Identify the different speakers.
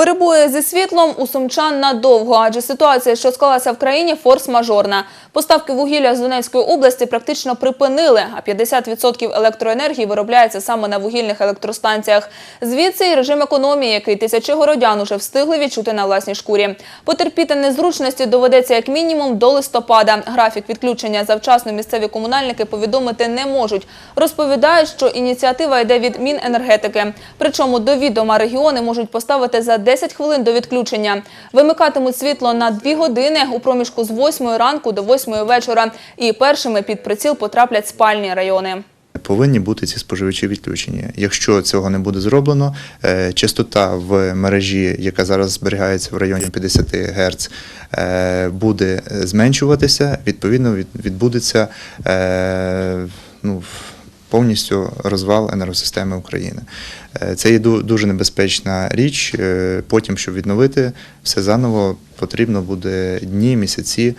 Speaker 1: Перебої зі світлом у сумчан надовго, адже ситуація, що склалася в країні, форс-мажорна. Поставки вугілля з Донецької області практично припинили, а 50% електроенергії виробляється саме на вугільних електростанціях. Звідси і режим економії, який тисячі городян уже встигли відчути на власній шкурі. Потерпіти незручності доведеться як мінімум до листопада. Графік відключення завчасно місцеві комунальники повідомити не можуть. Розповідають, що ініціатива йде від Міненергетики. Причому до відома регіони можуть поставити за 10 хвилин до відключення. Вимикатимуть світло на 2 години у проміжку з 8 ранку до 8 вечора. І першими під приціл потраплять спальні райони.
Speaker 2: Повинні бути ці споживачі відключені. Якщо цього не буде зроблено, е, частота в мережі, яка зараз зберігається в районі 50 Гц, е, буде зменшуватися. Відповідно, відбудеться е, ну, повністю розвал енергосистеми України. Е, Це є дуже небезпечна річ. Е, Потім, щоб відновити все заново, потрібно буде дні, місяці.